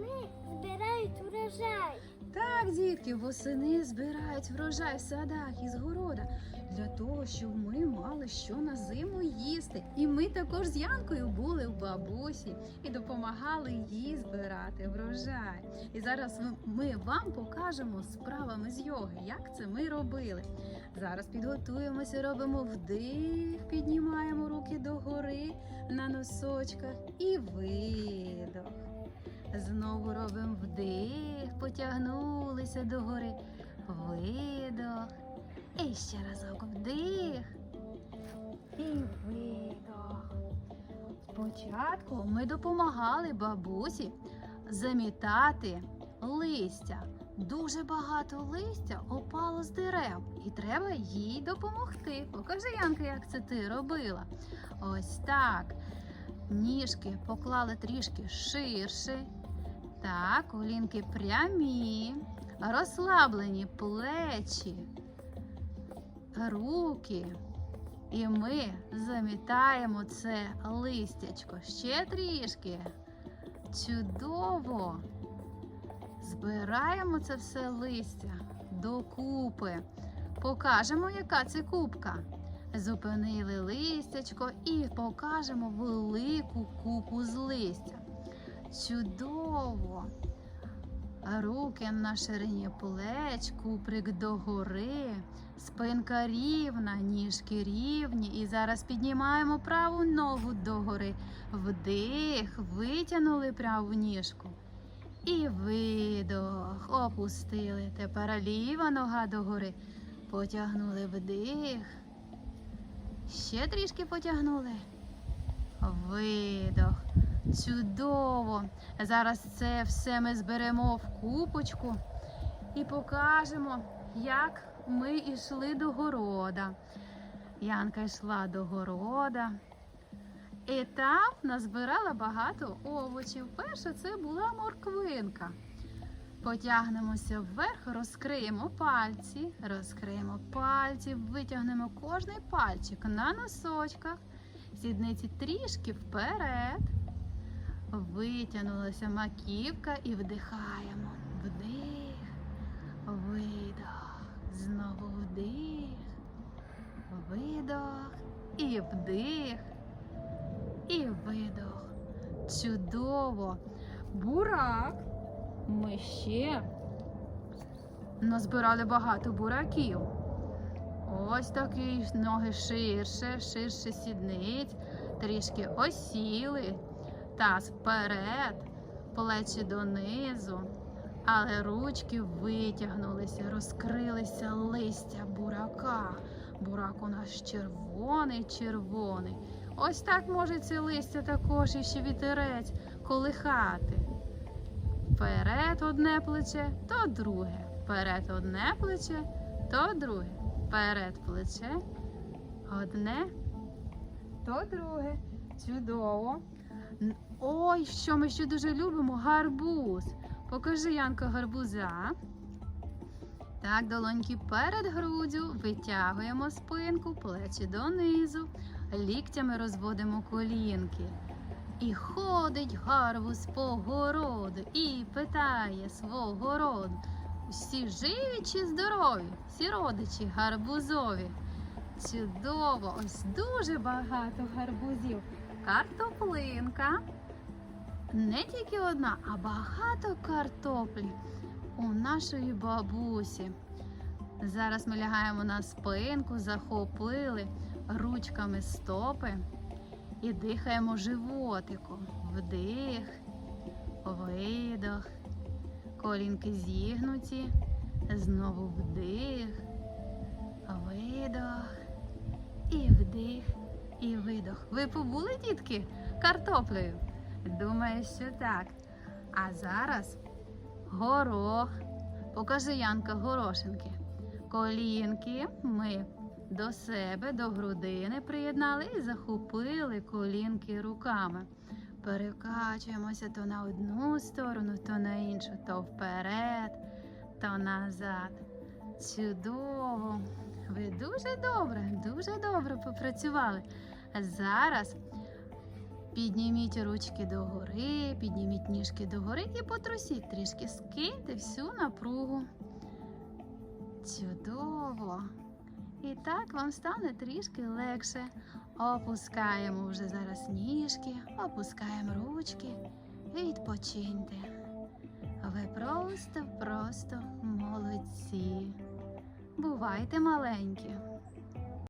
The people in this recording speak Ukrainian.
восени збирають урожай. Так, дітки, восени збирають врожай в садах із города для того, щоб ми мали що на зиму їсти. І ми також з Янкою були в бабусі і допомагали їй збирати врожай. І зараз ми вам покажемо справами з йоги, як це ми робили. Зараз підготуємося, робимо вдих, піднімаємо руки догори на носочках і видох. Потягнулися догори. Видох. І ще разок вдих. І видох. Спочатку ми допомагали бабусі замітати листя. Дуже багато листя опало з дерев, і треба їй допомогти. Покажи, Янка, як це ти робила. Ось так. Ніжки поклали трішки ширше. Так, колінки прямі, розслаблені плечі, руки. І ми замітаємо це листячко ще трішки. Чудово! Збираємо це все листя докупи. Покажемо, яка це кубка. Зупинили листячко і покажемо велику купу з листя. Чудово! Руки на ширині плеч, куприк догори, спинка рівна, ніжки рівні. І зараз піднімаємо праву ногу догори. Вдих, витягнули праву ніжку. І видох, опустили. Тепер ліва нога догори. Потягнули вдих. Ще трішки потягнули. Видох. Чудово! Зараз це все ми зберемо в купочку і покажемо, як ми йшли до города. Янка йшла до города. І там назбирала багато овочів. Перше це була морквинка. Потягнемося вверх, розкриємо пальці, розкриємо пальці, витягнемо кожний пальчик на носочках, сідниці трішки вперед. Витягнулася маківка і вдихаємо. Вдих, видох, знову вдих, видох і вдих, і видох. Чудово! Бурак. Ми ще назбирали багато бураків. Ось такий ноги ширше, ширше сідниць, трішки осіли, таз вперед, плечі донизу, але ручки витягнулися, розкрилися листя бурака. Бурак у нас червоний, червоний. Ось так може це листя також іще вітерець колихати. Вперед одне плече, то друге. Вперед одне плече, то друге. Вперед плече, одне, то друге. Чудово. Ой, що ми ще дуже любимо? Гарбуз. Покажи, Янка, гарбуза. Так, долоньки перед груддю, витягуємо спинку, плечі донизу, ліктями розводимо колінки. І ходить гарбуз по городу і питає свого роду. Всі живі чи здорові? Всі родичі гарбузові. Чудово! Ось дуже багато гарбузів. Картоплинка. Не тільки одна, а багато картоплі у нашої бабусі. Зараз ми лягаємо на спинку, захопили ручками стопи і дихаємо животиком. Вдих, видох, колінки зігнуті, знову вдих, видох, і вдих, і видох. Ви побули, дітки, картоплею? Думаю, що так. А зараз горох. Покажи Янка горошинки. Колінки ми до себе, до грудини приєднали і захопили колінки руками. Перекачуємося то на одну сторону, то на іншу, то вперед, то назад. Чудово! Ви дуже добре, дуже добре попрацювали. Зараз Підніміть ручки догори, підніміть ніжки догори і потрусіть трішки, скиньте всю напругу. Чудово! І так вам стане трішки легше. Опускаємо вже зараз ніжки, опускаємо ручки. Відпочиньте. Ви просто, просто молодці. Бувайте маленькі.